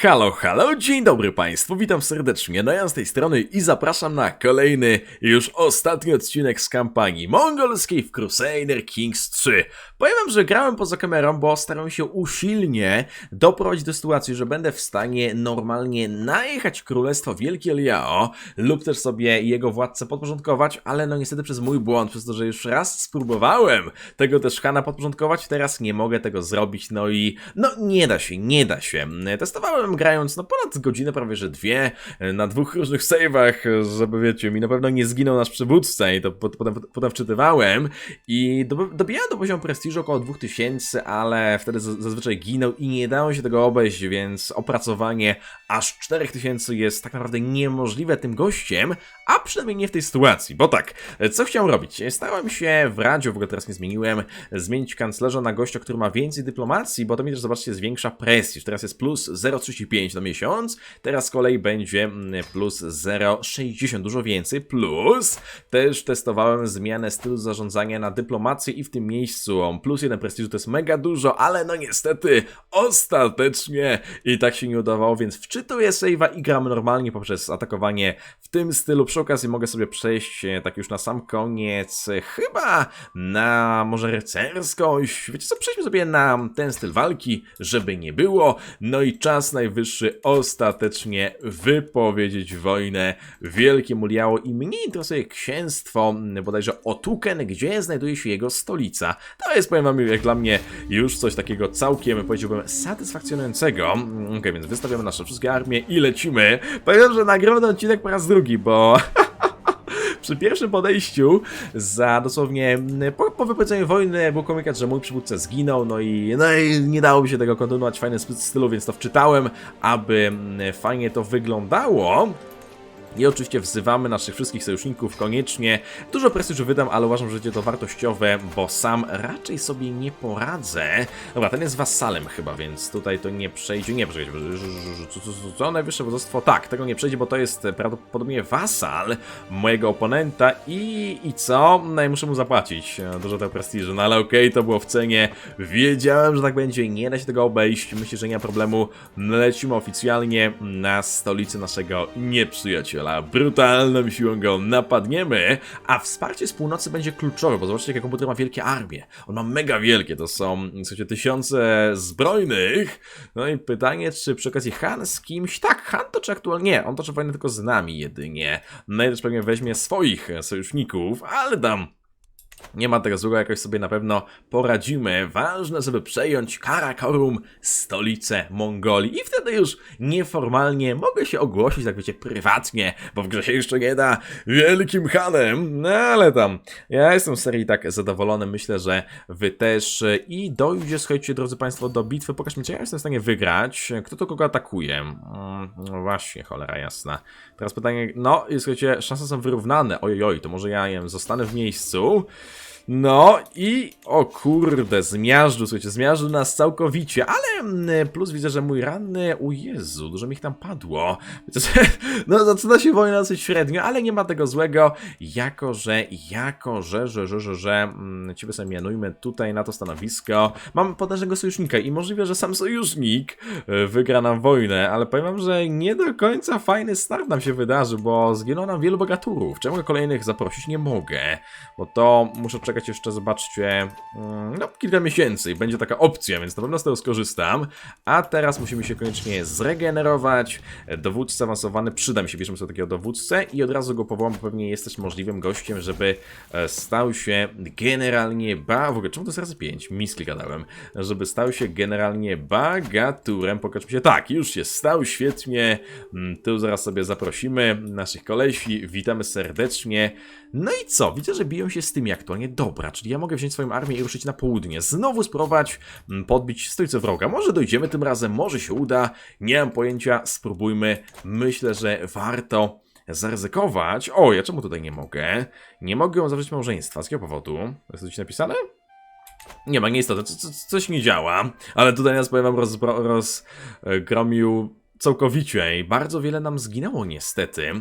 Halo, halo, dzień dobry Państwu, witam serdecznie, no ja z tej strony i zapraszam na kolejny, już ostatni odcinek z kampanii mongolskiej w Crusader Kings 3. Powiem wam, że grałem poza kamerą, bo starałem się usilnie doprowadzić do sytuacji, że będę w stanie normalnie najechać Królestwo Wielkie Liao lub też sobie jego władcę podporządkować, ale no niestety przez mój błąd, przez to, że już raz spróbowałem tego też Hana podporządkować, teraz nie mogę tego zrobić, no i no nie da się, nie da się. Testowałem grając no ponad godzinę, prawie że dwie, na dwóch różnych save'ach, żeby wiecie, mi na pewno nie zginął nasz przywódca i to pot- potem, potem wczytywałem. I dob- dobijałem do poziomu prestiżu około 2000, ale wtedy zazwyczaj ginął i nie dało się tego obejść, więc opracowanie aż 4000 jest tak naprawdę niemożliwe tym gościem, a przynajmniej nie w tej sytuacji, bo tak, co chciałem robić? Starałem się w Radziu, w ogóle teraz nie zmieniłem, zmienić kanclerza na gościa, który ma więcej dyplomacji, bo to mi też, zobaczcie, zwiększa prestiż. Teraz jest plus 0,35 na miesiąc, teraz z kolei będzie mm, plus 0,60, dużo więcej, plus też testowałem zmianę stylu zarządzania na dyplomację i w tym miejscu plus jeden prestiżu to jest mega dużo, ale no niestety ostatecznie i tak się nie udawało, więc wczytuję save'a i gramy normalnie poprzez atakowanie w tym stylu. Przy okazji mogę sobie przejść e, tak już na sam koniec, e, chyba na może rycerskość. Wiecie co, przejdźmy sobie na ten styl walki, żeby nie było. No i czas najwyższy ostatecznie wypowiedzieć wojnę wielkiemu Liao i mnie interesuje księstwo bodajże Otuken, gdzie znajduje się jego stolica. To jest, powiem wam, jak dla mnie już coś takiego całkiem, powiedziałbym, satysfakcjonującego. Mm, Okej, więc wystawiamy nasze wszystkie armie i lecimy. Powiem, że ten odcinek po raz drugi, bo przy pierwszym podejściu za dosłownie po, po wypowiedzeniu wojny był komunikat, że mój przywódca zginął, no i, no i nie dało mi się tego kontynuować w fajnym stylu, więc to wczytałem, aby fajnie to wyglądało. I oczywiście wzywamy naszych wszystkich sojuszników koniecznie. Dużo prestiżu wydam, ale uważam, że będzie to wartościowe, bo sam raczej sobie nie poradzę. Dobra, ten jest wasalem chyba, więc tutaj to nie przejdzie. Nie, przejdzie. Co? Najwyższe wodzostwo? Tak, tego nie przejdzie, bo to jest prawdopodobnie wasal mojego oponenta i, i co? No i muszę mu zapłacić e, dużo tego prestiżu, no ale okej, to było w cenie. Wiedziałem, że tak będzie, nie da się tego obejść. Myślę, że nie ma problemu. Lecimy oficjalnie na stolicę naszego nieprzyjaciela. Brutalną siłą go napadniemy, a wsparcie z północy będzie kluczowe, bo zobaczcie, jak komputer ma wielkie armie. On ma mega wielkie, to są, słuchajcie, tysiące zbrojnych. No i pytanie, czy przy okazji Han z kimś? Tak, Han toczy aktualnie, nie, on toczy wojnę tylko z nami jedynie. No i też pewnie weźmie swoich sojuszników, ale dam nie ma złego, jakoś sobie na pewno poradzimy. Ważne, żeby przejąć Karakorum, stolicę Mongolii. I wtedy już nieformalnie mogę się ogłosić, tak wiecie, prywatnie, bo w grze się jeszcze nie da wielkim hanem. No ale tam, ja jestem z serii tak zadowolony, myślę, że wy też. I dojdzie, słuchajcie, drodzy państwo, do bitwy. Pokażmy, czy ja jestem w stanie wygrać. Kto to kogo atakuje? Mm, No właśnie, cholera jasna. Teraz pytanie, no słuchajcie, szanse są wyrównane. Ojoj, to może ja jem, zostanę w miejscu. No i o kurde, zmiażdżył, słuchajcie, zmiażdżył nas całkowicie, ale mm, plus widzę, że mój ranny, o Jezu, dużo mi ich tam padło. No zaczyna się wojna dosyć średnio, ale nie ma tego złego, jako że, jako że, że, że, że, że mm, ciebie sobie mianujmy tutaj na to stanowisko. Mam potężnego sojusznika i możliwe, że sam sojusznik e, wygra nam wojnę, ale powiem wam, że nie do końca fajny start nam się wydarzy, bo zginęło nam wielu bogaturów. Mogę kolejnych zaprosić? Nie mogę, bo to muszę czekać jeszcze, zobaczcie, mm, no kilka miesięcy i będzie taka opcja, więc na pewno z tego skorzystam. A teraz musimy się koniecznie zregenerować. Dowódca awansowany przyda mi się, bierzemy sobie takiego dowódcę i od razu go powołam, bo pewnie jest też możliwym gościem, żeby e, stał się generalnie ba... W ogóle, czemu to jest razy 5? Miski gadałem. Żeby stał się generalnie bagaturem. Pokażmy się. Tak, już się stał, świetnie. Mm, Tu zaraz sobie zaprosimy naszych kolesi. Witamy serdecznie. No i co? Widzę, że biją się z tymi aktualnie. Dobra, czyli ja mogę wziąć swoją armię i ruszyć na południe. Znowu spróbować mm, podbić stolicę wroga. Może dojdziemy tym razem, może się uda. Nie mam pojęcia, spróbujmy. Myślę, że warto zaryzykować. O, ja czemu tutaj nie mogę? Nie mogę zawrzeć małżeństwa. Z jakiego powodu? Jest to coś napisane? Nie ma, niestety, co, co, coś nie działa, ale tutaj nas powiem wam rozgromił całkowicie i bardzo wiele nam zginęło niestety.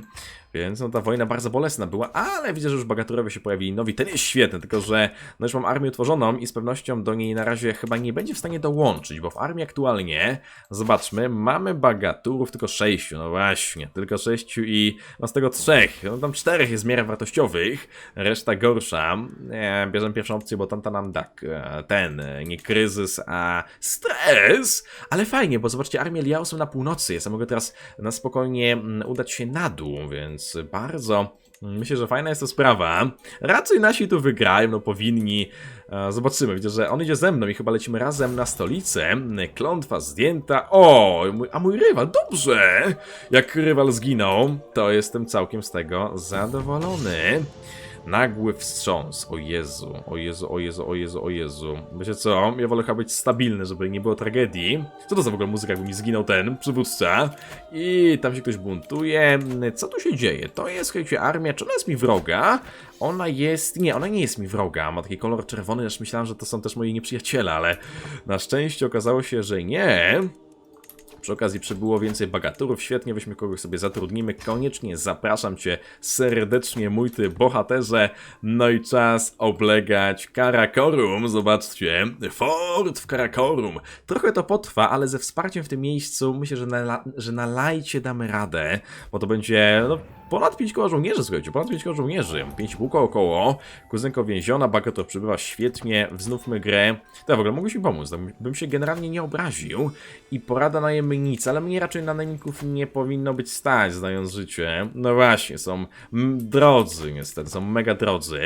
Więc no ta wojna bardzo bolesna była, ale widzę, że już bagaturowie się pojawili nowi. Ten jest świetny, tylko że no już mam armię utworzoną i z pewnością do niej na razie chyba nie będzie w stanie dołączyć, bo w armii aktualnie, zobaczmy, mamy bagaturów tylko sześciu, no właśnie, tylko sześciu i no z tego trzech, no tam czterech jest w miarę wartościowych, reszta gorsza. Nie, bierzemy pierwszą opcję, bo tamta nam tak, e, ten, e, nie kryzys, a stres, ale fajnie, bo zobaczcie, armie Liao są na północy, jest, ja mogę teraz na spokojnie mm, udać się na dół, więc bardzo myślę, że fajna jest to sprawa. Raczej nasi tu wygrają, no powinni. E, Zobaczymy, widzę, że on idzie ze mną i chyba lecimy razem na stolicę. Klątwa zdjęta. O, a mój rywal, dobrze! Jak rywal zginął, to jestem całkiem z tego zadowolony. Nagły wstrząs. O Jezu, o Jezu, o Jezu, o Jezu, o Jezu. Wiecie co? Ja wolę chyba być stabilny, żeby nie było tragedii. Co to za w ogóle muzyka, jakby mi zginął ten przywódca? I tam się ktoś buntuje. Co tu się dzieje? To jest, słuchajcie, armia. Czy ona jest mi wroga? Ona jest... Nie, ona nie jest mi wroga. Ma taki kolor czerwony, aż myślałem, że to są też moi nieprzyjaciele, ale na szczęście okazało się, że nie. Przy okazji przybyło więcej bagaturów, świetnie, weźmy kogoś sobie zatrudnimy, koniecznie zapraszam Cię serdecznie, mój Ty bohaterze, no i czas oblegać Karakorum, zobaczcie, fort w Karakorum. Trochę to potrwa, ale ze wsparciem w tym miejscu myślę, że na, że na lajcie damy radę, bo to będzie, no, ponad 5 koło żołnierzy, słuchajcie, ponad 5 koło żołnierzy, 5,5 koło około, kuzynko więziona, bagator przybywa świetnie, wznówmy grę, to w ogóle mogłeś pomóc, to bym się generalnie nie obraził i porada najemnicy, ale mnie raczej na najemników nie powinno być stać, znając życie, no właśnie, są drodzy niestety, są mega drodzy,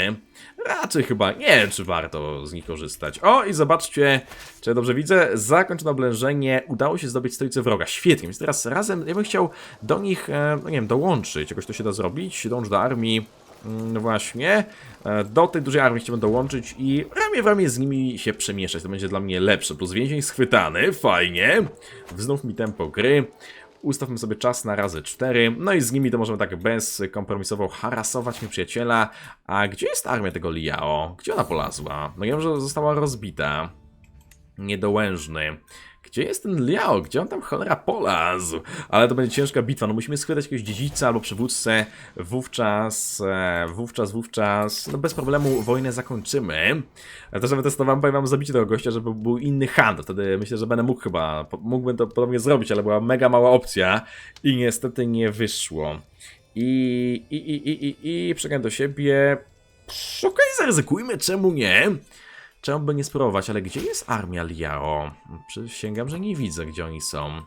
raczej chyba, nie wiem czy warto z nich korzystać, o i zobaczcie, czy ja dobrze widzę, zakończono oblężenie, udało się zdobyć stolicę wroga, świetnie, więc teraz razem, ja bym chciał do nich, e, no nie wiem, dołączyć, jakoś to się da zrobić, dąż do armii, No właśnie, e, do tej dużej armii chciałbym dołączyć i ramię w ramię z nimi się przemieszczać, to będzie dla mnie lepsze. Plus więzień schwytany, fajnie. Wznów mi tempo gry. Ustawmy sobie czas na razy 4, no i z nimi to możemy tak bezkompromisowo harasować nieprzyjaciela. A gdzie jest armia tego Liao? Gdzie ona polazła? No wiem, że została rozbita. Niedołężny. Gdzie jest ten Liao? Gdzie on tam cholera polazł? Ale to będzie ciężka bitwa, no musimy schwytać jakiegoś dziedzica albo przywódcę, wówczas, e, wówczas, wówczas, no bez problemu wojnę zakończymy. Ja też nawet testowałem, powiem wam, zabicie tego gościa, żeby był inny hand, wtedy myślę, że będę mógł chyba, mógłbym to podobnie zrobić, ale była mega mała opcja i niestety nie wyszło. I, i, i, i, i, i do siebie. Okej, zaryzykujmy, czemu nie? Czemu by nie spróbować, ale gdzie jest armia Liao? Przysięgam, że nie widzę, gdzie oni są.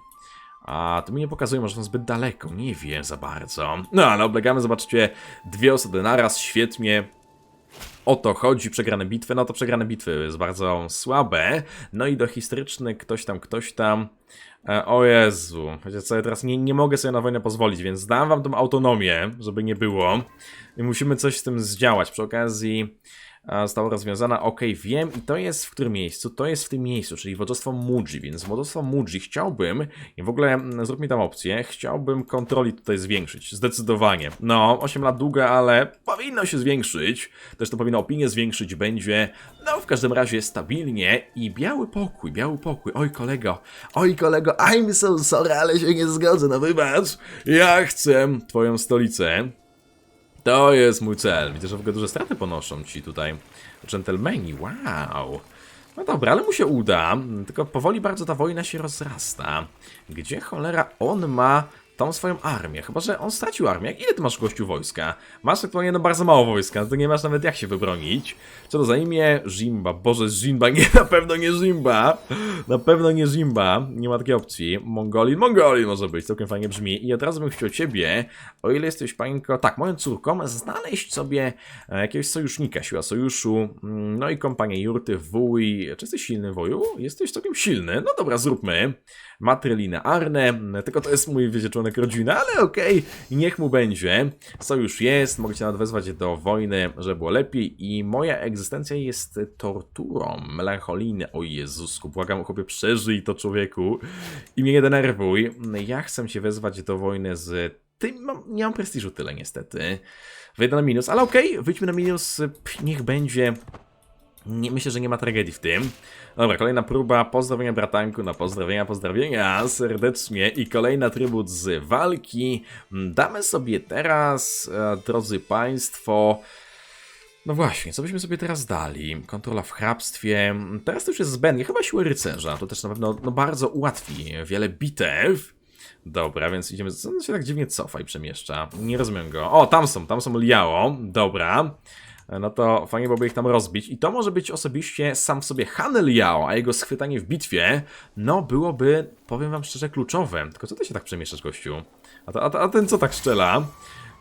A to mi nie pokazuje, może są zbyt daleko, nie wiem za bardzo. No ale oblegamy, zobaczcie, dwie osoby naraz, świetnie. O to chodzi, przegrane bitwy, no to przegrane bitwy jest bardzo słabe. No i do historyczny ktoś tam, ktoś tam. E, o Jezu, co, ja teraz nie, nie mogę sobie na wojnę pozwolić, więc dam wam tą autonomię, żeby nie było. I musimy coś z tym zdziałać. Przy okazji została rozwiązana. Ok, wiem i to jest w którym miejscu? To jest w tym miejscu, czyli wodzostwo Muji, więc wodzostwo Muji chciałbym, i w ogóle mm, zrób mi tam opcję, chciałbym kontroli tutaj zwiększyć, zdecydowanie. No, 8 lat długa, ale powinno się zwiększyć, też to powinno opinię zwiększyć, będzie, no w każdym razie stabilnie i biały pokój, biały pokój, oj kolego, oj kolego, I'm so sorry, ale się nie zgodzę, no wybacz, ja chcę twoją stolicę, to jest mój cel. Widzę, że w ogóle duże straty ponoszą ci tutaj dżentelmeni. Wow. No dobra, ale mu się uda. Tylko powoli bardzo ta wojna się rozrasta. Gdzie cholera on ma tą swoją armię? Chyba, że on stracił armię. Ile ty masz gościu wojska? Masz aktualnie no bardzo mało wojska, to nie masz nawet jak się wybronić. Co to za imię? Jimba. Boże, Jimba. Nie, na pewno nie Jimba. Na pewno nie Jimba. Nie ma takiej opcji. Mongolin. Mongolin może być. Całkiem fajnie brzmi. I od razu bym chciał ciebie, o ile jesteś pańko, tak, moją córką, znaleźć sobie e, jakiegoś sojusznika, siła sojuszu. Mm, No i kompanię Jurty, wuj. Czy jesteś silny, woju? Jesteś całkiem silny. No dobra, zróbmy. Matry linearne, tylko to jest mój, wiecie, rodziny, ale okej, niech mu będzie. Sojusz jest, mogę cię nawet wezwać do wojny, żeby było lepiej i moja egzystencja jest torturą, melancholijny. O Jezusku, błagam, chłopie, przeżyj to człowieku i mnie nie denerwuj. Ja chcę cię wezwać do wojny z tym, mam, nie mam prestiżu tyle niestety. Wejdę na minus, ale okej, wyjdźmy na minus, niech będzie Nie, myślę, że nie ma tragedii w tym. Dobra, kolejna próba pozdrowienia bratanku, na pozdrowienia, pozdrowienia serdecznie i kolejny atrybut z walki. Mm, Damy sobie teraz, e, drodzy Państwo, no właśnie, co byśmy sobie teraz dali? Kontrola w hrabstwie. Teraz to już jest zbędnie. Chyba siły rycerza. To też na pewno no, bardzo ułatwi wiele bitew. Dobra, więc idziemy. Co się tak dziwnie cofa i przemieszcza? Nie rozumiem go. O, tam są, tam są Liao. Dobra. No to fajnie byłoby ich tam rozbić. I to może być osobiście sam w sobie Han Liao, a jego schwytanie w bitwie, no byłoby, powiem wam szczerze, kluczowe. Tylko co ty się tak przemieszczasz, gościu? A, to, a, to- a ten co tak strzela?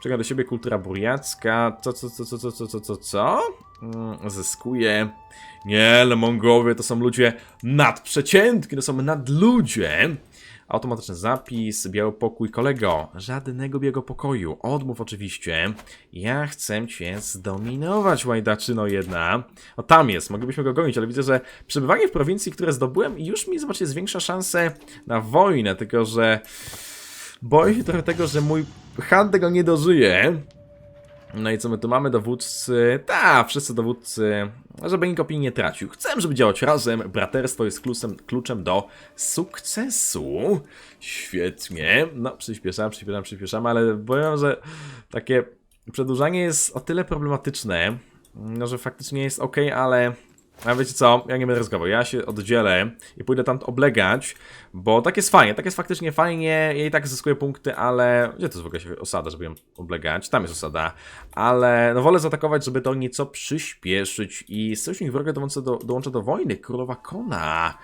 Czeka do siebie kultura burjacka. Co, co, co, co, co, co, co, co, co? Mm, zyskuje. Nie, ale Mongołowie to są ludzie nadprzeciętni, to są nadludzie. Automatyczny zapis, biały pokój, kolego. Żadnego białego pokoju. Odmów oczywiście. Ja chcę cię zdominować, łajdaczyno jedna. O, tam jest, moglibyśmy go gonić, ale widzę, że przebywanie w prowincji, które zdobyłem, już mi, zobaczcie, zwiększa szanse na wojnę, tylko że... Boję się trochę tego, że mój Han tego nie dożyje. No i co my tu mamy? Dowódcy. Ta, wszyscy dowódcy. Żeby nikt opinii nie tracił. Chcę, żeby działać razem. Braterstwo jest kluczem, kluczem do sukcesu. Świetnie. No, przyspieszam, przyspieszam, przyspieszam, ale powiem, że takie przedłużanie jest o tyle problematyczne, no, że faktycznie jest ok, ale a wiecie co, ja nie będę ryzykował, ja się oddzielę i pójdę tam oblegać, bo tak jest fajnie, tak jest faktycznie fajnie, ja i tak zyskuję punkty, ale... Gdzie to jest w ogóle się osada, żeby ją oblegać? Tam jest osada, ale no wolę zaatakować, żeby to nieco przyspieszyć i sojusznik wroga dołącza do, dołącza do wojny, królowa Kona.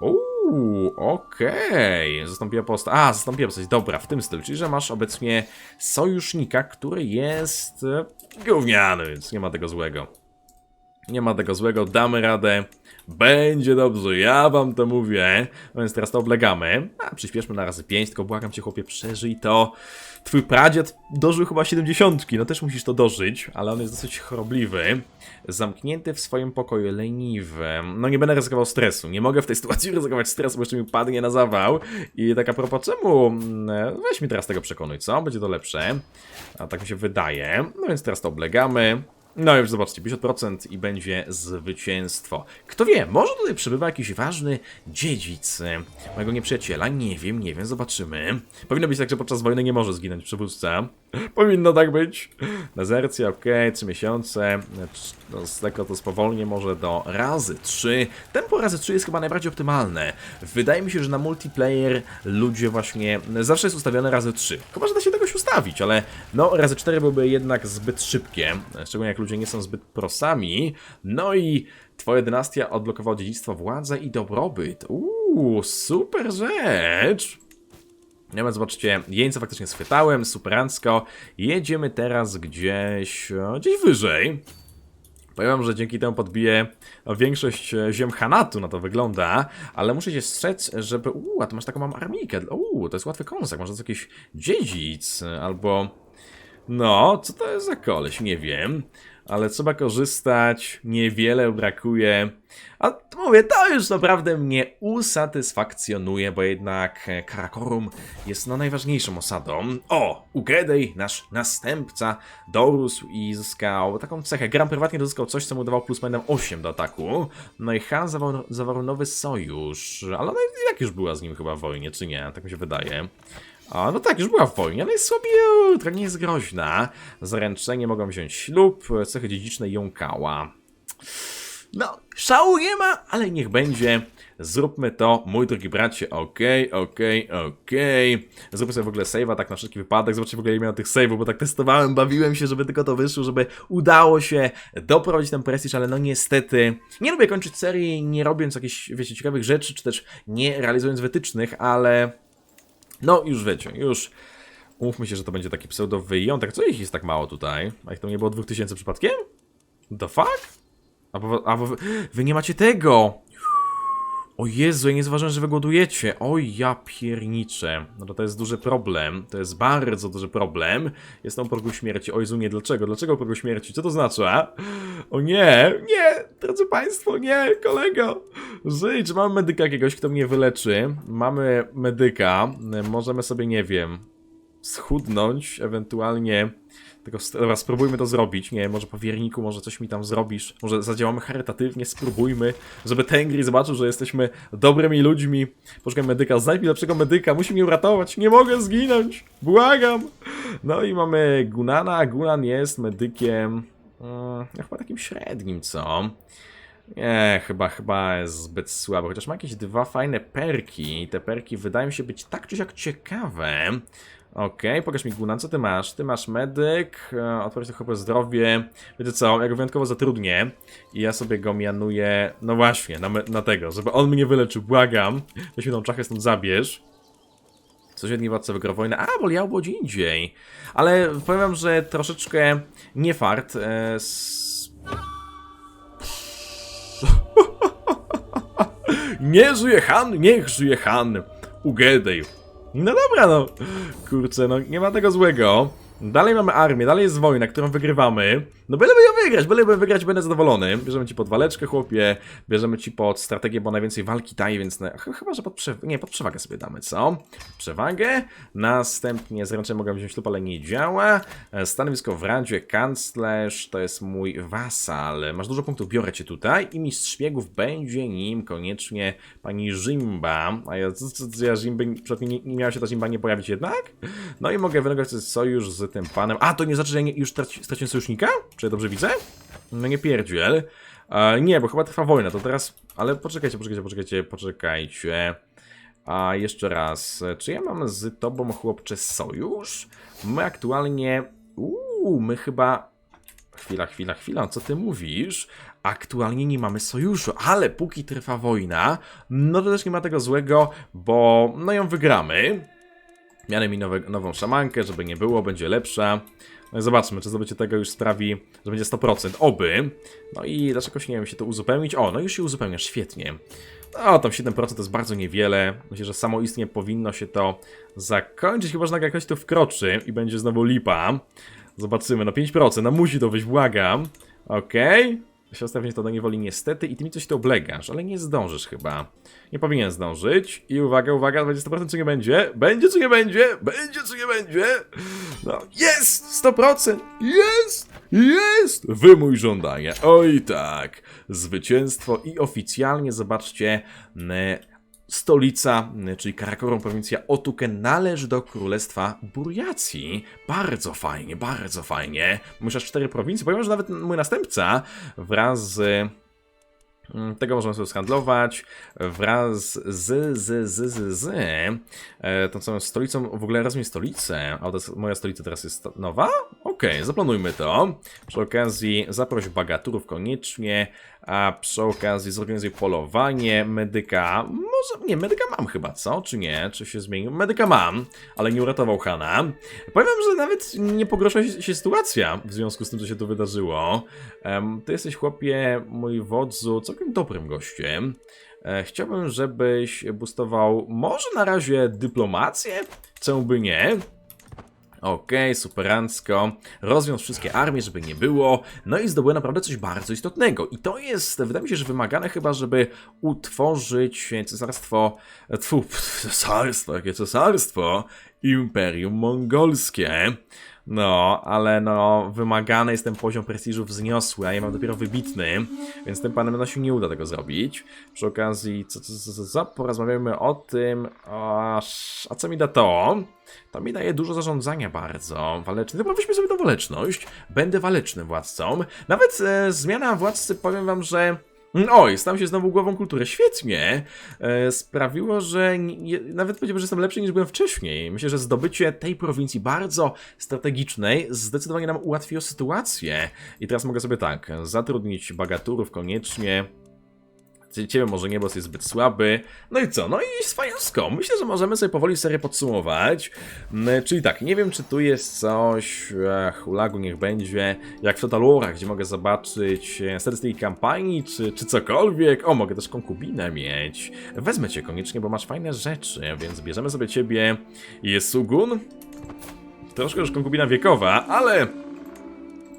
Uuu, okej. Zastąpiła postać. A, zastąpiła postać. Dobra, w tym stylu. Czyli, że masz obecnie sojusznika, który jest gówniany, więc nie ma tego złego. Nie ma tego złego, damy radę. Będzie dobrze, ja wam to mówię. No więc teraz to oblegamy. A, przyspieszmy na razy 5, tylko błagam cię, chłopie, przeżyj to. Twój pradziad dożył chyba 70, no też musisz to dożyć, ale on jest dosyć chorobliwy. Zamknięty w swoim pokoju, leniwy. No nie będę ryzykował stresu, nie mogę w tej sytuacji ryzykować stresu, bo jeszcze mi padnie na zawał. I tak a propos, czemu? Mm, Weź mi teraz tego przekonuj, co? Będzie to lepsze. A tak mi się wydaje. No więc teraz to oblegamy. No już zobaczcie, 50% i będzie zwycięstwo. Kto wie, może tutaj przybywa jakiś ważny dziedzic mojego nieprzyjaciela. Nie wiem, nie wiem, zobaczymy. Powinno być tak, że podczas wojny nie może zginąć przywódca. Powinno tak być. Dezercja, ok, 3 miesiące. No, z tego to spowolnię może do razy 3. Tempo razy 3 jest chyba najbardziej optymalne. Wydaje mi się, że na multiplayer ludzie właśnie zawsze jest ustawione razy 3. Chyba, że da się tegoś ustawić, ale no razy 4 byłyby jednak zbyt szybkie. Szczególnie jak ludzie nie są zbyt prosami. No i twoja dynastia odblokowała dziedzictwo, władzę i dobrobyt. Uuu, super rzecz. Nie wiem, zobaczcie, jeńca faktycznie schwytałem, superancko. Jedziemy teraz gdzieś, gdzieś wyżej. Powiem że dzięki temu podbiję większość e, ziem Hanatu, na to wygląda, ale muszę się strzec, żeby... Uuu, a tu masz taką mam armikę. Uuu, to jest łatwy kąsak, może to jakiś dziedzic, albo... No, co to jest za koleś? Nie wiem. Ale trzeba korzystać, niewiele brakuje. A mówię, to już naprawdę mnie usatysfakcjonuje, bo jednak Karakorum jest no najważniejszą osadą. O, Ugedej, nasz następca, dorósł i zyskał taką cechę. Gram prywatnie dozyskał coś, co mu dawał plus minus 8 do ataku. No i Han zawarł, zawarł nowy sojusz, ale ona i tak już była z nim chyba w wojnie, czy nie? Tak mi się wydaje. A, no tak, już była w wojnie, ale jest słabiutka, nie jest groźna. Zaręczenie mogą wziąć ślub, cechy dziedziczne jąkała. No, szału nie ma, ale niech będzie. Zróbmy to, mój drogi bracie, okej, okej, okej. Zróbmy sobie w ogóle save'a, tak na wszelki wypadek. Zobaczcie w ogóle miałem tych save'ów, bo tak testowałem, bawiłem się, żeby tylko to wyszło, żeby udało się doprowadzić ten prestiż, ale no niestety nie lubię kończyć serii nie robiąc jakichś, wiecie, ciekawych rzeczy, czy też nie realizując wytycznych, ale no, już wiecie, już umówmy się, że to będzie taki pseudo wyjątek. Co ich jest tak mało tutaj? A ich to nie było 2000 przypadkiem? The fuck? A, bo, a bo wy, wy nie macie tego! O Jezu, ja nie zauważyłem, że wy głodujecie. Oj, ja pierniczę. No to jest duży problem. To jest bardzo duży problem. Jestem o progu śmierci. O Jezu, nie, dlaczego? Dlaczego o progu śmierci? Co to znaczy, a? O nie, nie, drodzy państwo, nie, kolego. Żyj, czy mamy medyka jakiegoś, kto mnie wyleczy? Mamy medyka. Możemy sobie, nie wiem, schudnąć, ewentualnie tego, dobra, spróbujmy to zrobić, nie może po wierniku, może coś mi tam zrobisz, może zadziałamy charytatywnie, spróbujmy, żeby Tengri zobaczył, że jesteśmy dobrymi ludźmi. Poszukaj medyka, znajdź mi lepszego medyka, musi mnie uratować, nie mogę zginąć, błagam. No i mamy Gunana, Gunan jest medykiem, mm, no chyba takim średnim, co? Nie, chyba, chyba jest zbyt słabo, chociaż ma jakieś dwa fajne perki. Te perki wydają się być tak czy siak ciekawe. Okej, pokaż mi Gunan, co ty masz? Ty masz medyk, e, odpowiedź to chyba zdrowie. Wiecie co, ja go wyjątkowo zatrudnię i ja sobie go mianuję, no właśnie, na, na tego, żeby on mnie wyleczył, błagam. Weź mi tą czachę stąd zabierz. Sąsiedni władca wygrał wojnę. A, bo ja było indziej. Ale powiem że troszeczkę nie fart. E, s... nie żyje Han, niech żyje Han. Ugedej. No dobra, no. Kurczę, no nie ma tego złego. Dalej mamy armię, dalej jest wojna, którą wygrywamy. No byleby ją wygrać, byleby wygrać, będę zadowolony. Bierzemy ci pod waleczkę, chłopie. Bierzemy ci pod strategię, bo najwięcej walki daje, więc na, ch- chyba, że pod prze... Nie, pod przewagę sobie damy, co? Przewagę. Następnie zręcznie mogę wziąć lub, ale nie działa. E, Stanowisko w Radzie, kanclerz, to jest mój wasal. Masz dużo punktów, biorę cię tutaj. I mistrz szpiegów będzie nim koniecznie pani Jimba. A ja, ja Jimby, przed nie, nie miała się ta Jimba nie pojawić jednak? No i mogę wynegocjować sojusz z tym panem. A, to nie znaczy, że ja nie, już traci, straciłem sojusznika? Czy ja dobrze widzę? No nie pierdziel. E, nie, bo chyba trwa wojna, to teraz... Ale poczekajcie, poczekajcie, poczekajcie, poczekajcie. A jeszcze raz, czy ja mam z tobą chłopcze sojusz? My aktualnie... Uuu, my chyba... Chwila, chwila, chwila, co ty mówisz? Aktualnie nie mamy sojuszu, ale póki trwa wojna, no to też nie ma tego złego, bo no ją wygramy. Mianem mi nowe, nową szamankę, żeby nie było, będzie lepsza. No i zobaczmy, czy zdobycie tego już sprawi, że będzie 100%. Oby. No i dlaczego się nie wiem się to uzupełnić? O, no już się uzupełnia, świetnie. No, tam 7% to jest bardzo niewiele. Myślę, że samoistnie powinno się to zakończyć, chyba że nagle ktoś tu wkroczy i będzie znowu lipa. Zobaczymy, no 5%, no musi to być, błagam. Okej. Siostra wziąć to do niewoli niestety i ty mi coś to oblegasz, ale nie zdążysz chyba. Nie powinien zdążyć. I uwaga, uwaga, będzie 100% czy nie będzie? Będzie czy nie będzie? Będzie czy nie będzie? No, jest! 100%! Jest! Jest! Wymuj żądania. Oj tak. Zwycięstwo i oficjalnie, zobaczcie, Stolica, czyli Karakorum, prowincja Otuken, należy do Królestwa Burjacji. Bardzo fajnie, bardzo fajnie. Musisz cztery prowincje. Powiem, że nawet mój następca wraz z Mm, Tego możemy sobie skandlować wraz z, z, z, z, z e, tą samą stolicą. W ogóle raz mi stolicę, a jest, moja stolica teraz jest nowa? Okej, zaplanujmy to. Przy okazji zaproś bagaturów koniecznie, a przy okazji zorganizuj polowanie, medyka. Może, nie, medyka mam chyba, co? Czy nie? Czy się zmienił? Medyka mam, ale nie uratował Hana. Powiem, że nawet nie pogorszyła się, sytuacja w związku z tym, co się tu wydarzyło. Em, ty jesteś, chłopie, mój wodzu, całkiem dobrym gościem. E, chciałbym, żebyś boostował może na razie dyplomację? Czemu by nie? Okej, superancko. Rozwiąż wszystkie armie, żeby nie było. No i zdobyłem naprawdę coś bardzo istotnego. I to jest, wydaje mi się, że wymagane chyba, żeby utworzyć cesarstwo... Tfu, cesarstwo, jakie cesarstwo? Imperium Mongolskie. No, ale no, wymagany jest ten poziom prestiżu wzniosły, a ja mam dopiero wybitny, więc tym panem no się nie uda tego zrobić. Przy okazji, co, co, co, co, porozmawiamy o tym, a, a co mi da to? To mi daje dużo zarządzania bardzo. Waleczny. Dobra, weźmy sobie tą waleczność. Będę walecznym władcą. Nawet e, zmiana władcy, powiem wam, że. Mm, Oj, stałem się znowu głową kultury. Świetnie. E, sprawiło, że nie, nawet powiedziałbym, że jestem lepszy niż byłem wcześniej. Myślę, że zdobycie tej prowincji bardzo strategicznej zdecydowanie nam ułatwiło sytuację. I teraz mogę sobie tak, zatrudnić bagaturów koniecznie. Ciebie może nie, bo jesteś zbyt słaby. No i co? No i swajowsko. Myślę, że możemy sobie powoli serię podsumować. Mm, Czyli tak, nie wiem, czy tu jest coś. Hulagu niech będzie. Jak w Total gdzie mogę zobaczyć e, statystyki kampanii, czy, czy cokolwiek. O, mogę też konkubinę mieć. Wezmę cię koniecznie, bo masz fajne rzeczy, więc bierzemy sobie ciebie. Jest Sugun. Troszkę już konkubina wiekowa, ale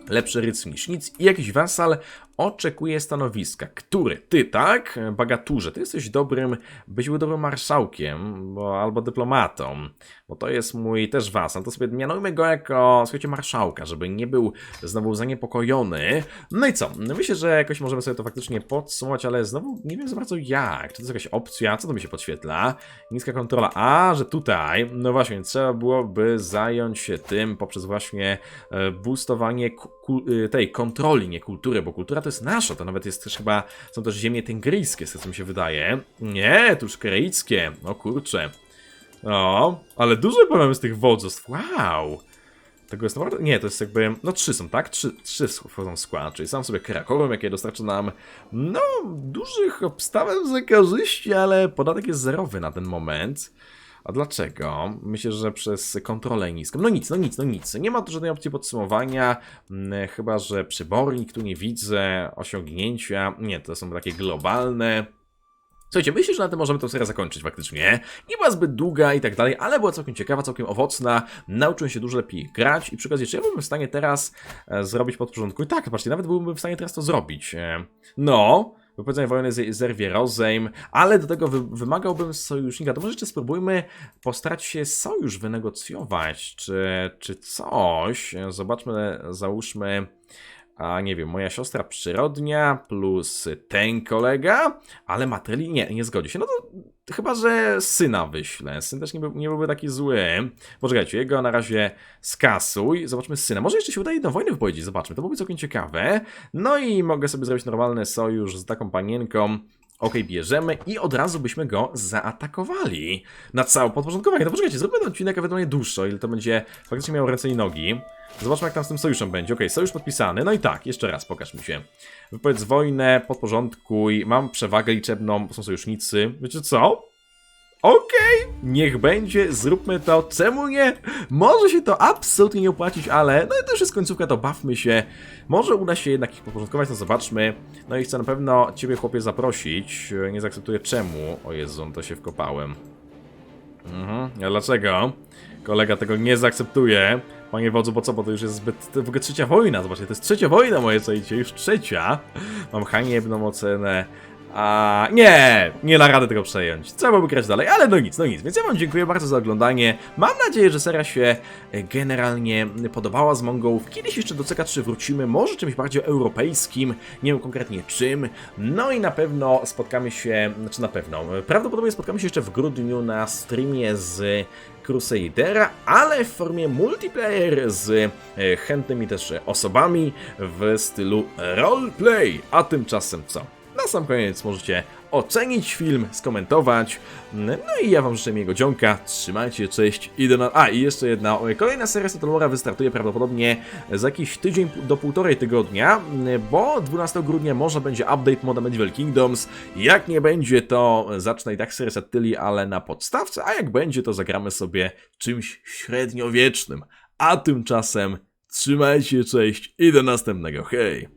lepszy ryc niż nic i jakiś wasal oczekuje stanowiska. Który? Ty, tak? Bagaturze, ty jesteś dobrym, byś był dobrym marszałkiem, bo, albo dyplomatą, bo to jest mój też wasan. To sobie mianujmy go jako, słuchajcie, marszałka, żeby nie był znowu zaniepokojony. No i co? Myślę, że jakoś możemy sobie to faktycznie podsumować, ale znowu nie wiem za bardzo jak. Czy to jest jakaś opcja? Co to mi się podświetla? Niska kontrola. A, że tutaj, no właśnie, trzeba byłoby zająć się tym poprzez właśnie e, boostowanie e, tej kontroli, nie kultury, bo kultura to jest nasza, to nawet jest też chyba, są też ziemie tengryjskie, z tego co mi się wydaje. Nie, to już kreickie, o kurczę. O, ale dużo mamy z tych wodzostw, wow. Tego jest naprawdę, nie, to jest jakby, no trzy są, tak? Trzy, trzy wchodzą w skład, czyli sam sobie Krakowem, jakie dostarcza nam, no, dużych obstawek za korzyści, ale podatek jest zerowy na ten moment. A dlaczego? Myślę, że przez kontrolę niską. No nic, no nic, no nic. Nie ma tu żadnej opcji podsumowania, mm, chyba że przybornik, tu nie widzę, osiągnięcia. Nie, to są takie globalne. Słuchajcie, myślę, że na tym możemy tę serię zakończyć faktycznie. Nie była zbyt długa i tak dalej, ale była całkiem ciekawa, całkiem owocna. Nauczyłem się dużo lepiej grać i przy okazji, czy ja byłbym w stanie teraz e, zrobić podporządku? I tak, patrzcie, nawet byłbym w stanie teraz to zrobić. E, no, wypowiedzenie wojny zerwie rozejm, ale do tego wy wymagałbym sojusznika. To może jeszcze spróbujmy postarać się sojusz wynegocjować, czy, czy coś. Zobaczmy, załóżmy a nie wiem, moja siostra przyrodnia plus ten kolega, ale Matryli nie, nie zgodzi się. No to chyba, że syna wyślę. Syn też nie, nie byłby taki zły. Poczekajcie, jego na razie skasuj. Zobaczmy syna. Może jeszcze się uda jedną wojnę wypowiedzieć, zobaczmy. To byłoby całkiem ciekawe. No i mogę sobie zrobić normalny sojusz z taką panienką. Okej, bierzemy i od razu byśmy go zaatakowali. Na całe podporządkowanie. To poczekajcie, zróbmy ten odcinek ewentualnie dłuższy, o ile to będzie faktycznie miało ręce i nogi. Zobaczmy, jak tam z tym sojuszem będzie. Okej, sojusz podpisany. No i tak, jeszcze raz, pokaż mi się. Wypowiedz wojnę, podporządkuj, mam przewagę liczebną, są sojusznicy. Wiecie co? Okej, niech będzie, zróbmy to. Czemu nie? Może się to absolutnie nie opłacić, ale no i już jest końcówka, to bawmy się. Może uda się jednak ich podporządkować, no zobaczmy. No i chcę na pewno ciebie, chłopie, zaprosić. Nie zaakceptuję czemu. O Jezu, to się wkopałem. Mhm, a dlaczego? Kolega tego nie zaakceptuje. Panie wodzu, bo co? Bo to już jest zbyt... To w ogóle trzecia wojna, zobaczcie, to jest trzecia wojna moje słuchajcie, już trzecia. Mam haniebną ocenę. A nie, nie da rady tego przejąć. Trzeba byłoby grać dalej, ale no nic, no nic. Więc ja wam dziękuję bardzo za oglądanie. Mam nadzieję, że seria się e, generalnie podobała z Mongołów. Kiedyś jeszcze do CK3 wrócimy, może czymś bardziej europejskim, nie wiem konkretnie czym. No i na pewno spotkamy się, znaczy na pewno, prawdopodobnie spotkamy się jeszcze w grudniu na streamie z Crusadera, ale w formie multiplayer z e, chętnymi też osobami w stylu roleplay. A tymczasem co? Na sam koniec możecie ocenić film, skomentować. No i ja wam życzę miłego dzionka. Trzymajcie, cześć i do na... A, i jeszcze jedna. Kolejna seria Settlora wystartuje prawdopodobnie za jakiś tydzień do półtorej tygodnia, bo 12 grudnia może będzie update moda Medieval Kingdoms. Jak nie będzie, to zacznę i tak serię Settili, ale na podstawce, a jak będzie, to zagramy sobie czymś średniowiecznym. A tymczasem trzymajcie, cześć i do następnego. Hej!